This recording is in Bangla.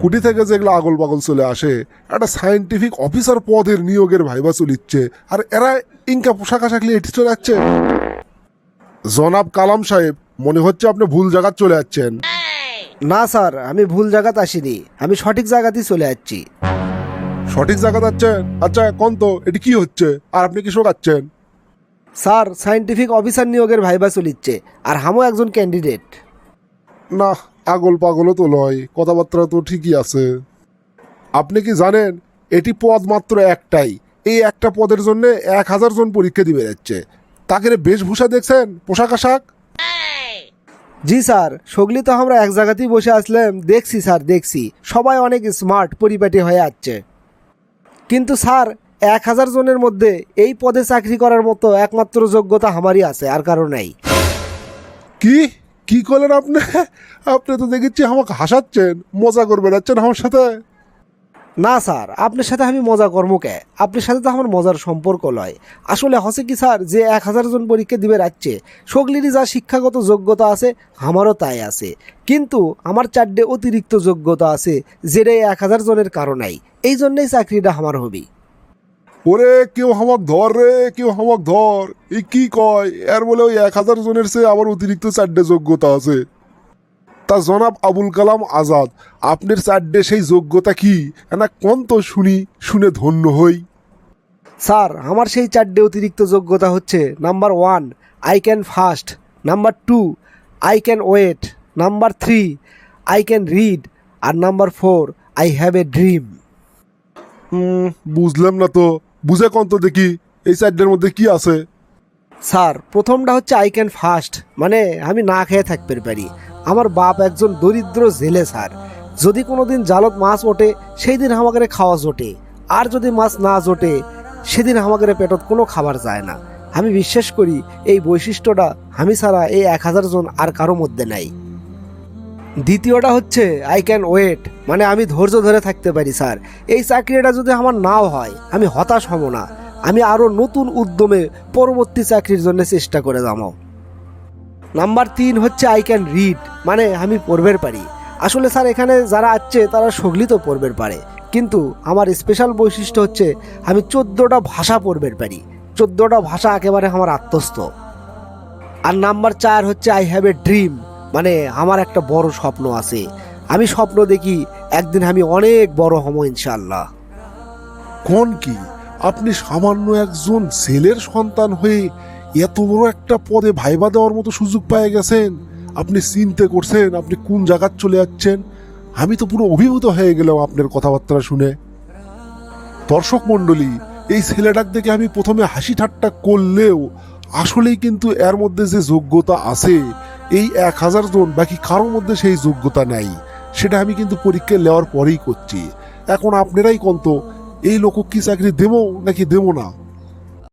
কুটি থেকে যেগুলো আগল বাগল চলে আসে একটা সায়েন্টিফিক অফিসার পদের নিয়োগের ভাইবা চলিচ্ছে। আর এরা ইনকা পোশাক আশাক নিয়ে এটি চলে যাচ্ছে জনাব কালাম সাহেব মনে হচ্ছে আপনি ভুল জায়গা চলে যাচ্ছেন না স্যার আমি ভুল জায়গাতে আসিনি। আমি সঠিক জায়গাতেই চলে যাচ্ছি সঠিক জায়গা যাচ্ছেন আচ্ছা কোন তো এটি কি হচ্ছে? আর আপনি কি শোকাচ্ছেন? স্যার সায়েন্টিফিক অফিসার নিয়োগের ভাইবা চলিচ্ছে। আর হামও একজন ক্যান্ডিডেট না আগল পাগলও তো লয় কথাবার্তা তো ঠিকই আছে। আপনি কি জানেন এটি পদ মাত্র একটাই। এই একটা পদের জন্য এক হাজার জন পরীক্ষা দিবে যাচ্ছে। তাকে বেশভূষা দেখছেন? পোশাক আশাক? জি স্যার সগলি তো আমরা এক জায়গাতেই বসে আসলাম। দেখছি স্যার দেখছি। সবাই অনেক স্মার্ট পরিপাটি হয়ে যাচ্ছে কিন্তু স্যার এক হাজার জনের মধ্যে এই পদে চাকরি করার মতো একমাত্র যোগ্যতা আমারই আছে আর কারও নাই। কি? কি করলেন আপনি? আপনি তো দেখেছি আমাকে হাসাচ্ছেন, মজা করে বেড়াচ্ছেন আমার সাথে। না স্যার, আপনার সাথে আমি মজা কর্ম কে? আপনার সাথে তো আমার মজার সম্পর্ক লয় আসলে হচ্ছে কি স্যার, যে এক হাজার জন পরীক্ষা দিবে রাখছে সগলিরই যা শিক্ষাগত যোগ্যতা আছে, আমারও তাই আছে। কিন্তু আমার চারটে অতিরিক্ত যোগ্যতা আছে যেটা এই এক হাজার জনের কারণেই। এই জন্যেই চাকরিটা আমার হবি। ওরে কেউ হামাক ধর রে কেউ হামাক ধর। এই কি কয়? এর বলে ওই এক হাজার জনের সে আবার অতিরিক্ত চারটে যোগ্যতা আছে। তা জনাব আবুল কালাম আজাদ আপনার চারটে সেই যোগ্যতা কি? না কোন তো শুনি শুনে ধন্য হই। স্যার আমার সেই চারটে অতিরিক্ত যোগ্যতা হচ্ছে number one I can fast number two I can wait number three I can read R number four I have a dream বুঝলাম না তো। বুঝে কোন তো দেখি, এই চারটের মধ্যে কি আছে? স্যার, প্রথমটা হচ্ছে আই ক্যান ফাস্ট মানে আমি না খেয়ে থাকতে পারি। আমার বাপ একজন দরিদ্র জেলে, স্যার। যদি কোনো দিন জালত মাছ ওঠে সেই দিন আমাকে খাওয়া জোটে। আর যদি মাছ না জোটে, সেদিন আমাকে পেটত কোনো খাবার যায় না। আমি বিশ্বাস করি, এই বৈশিষ্ট্যটা আমি ছাড়া এই এক হাজার জন আর কারও মধ্যে নাই। দ্বিতীয়টা হচ্ছে আই ক্যান ওয়েট মানে আমি ধৈর্য ধরে থাকতে পারি, স্যার। এই চাকরিটা যদি আমার নাও হয়, আমি হতাশ হব না। আমি আরও নতুন উদ্যমে পরবর্তী চাকরির জন্য চেষ্টা করে যাব। নাম্বার তিন হচ্ছে আই ক্যান রিড মানে আমি পড়বের পারি। আসলে স্যার, এখানে যারা আছে, তারা সগলি তো পড়বের পারে। কিন্তু আমার স্পেশাল বৈশিষ্ট্য হচ্ছে, আমি চোদ্দোটা ভাষা পড়বের পারি। চোদ্দোটা ভাষা একেবারে আমার আত্মস্থ। আর নাম্বার চার হচ্ছে আই হ্যাভ এ ড্রিম মানে আমার একটা বড় স্বপ্ন আছে। আমি স্বপ্ন দেখি একদিন আমি অনেক বড় হব ইনশাল্লাহ কোন কি? আপনি সামান্য একজন ছেলের সন্তান হয়ে এত বড় একটা পদে ভাইবা দেওয়ার মতো সুযোগ পেয়ে গেছেন। আপনি চিনতে করছেন, আপনি কোন জায়গায় চলে যাচ্ছেন? আমি তো পুরো অভিভূত হয়ে গেলাম আপনার কথাবার্তা শুনে। দর্শক মণ্ডলী, এই ছেলেটাক দেখে আমি প্রথমে হাসি ঠাট্টা করলেও আসলেই কিন্তু এর মধ্যে যে যোগ্যতা আছে এই এক হাজার জন বাকি কারোর মধ্যে সেই যোগ্যতা নেই। সেটা আমি কিন্তু পরীক্ষা নেওয়ার পরেই করছি। এখন আপনারাই কন্ত, এই লোক কি চাকরি দেবো নাকি দেবো না?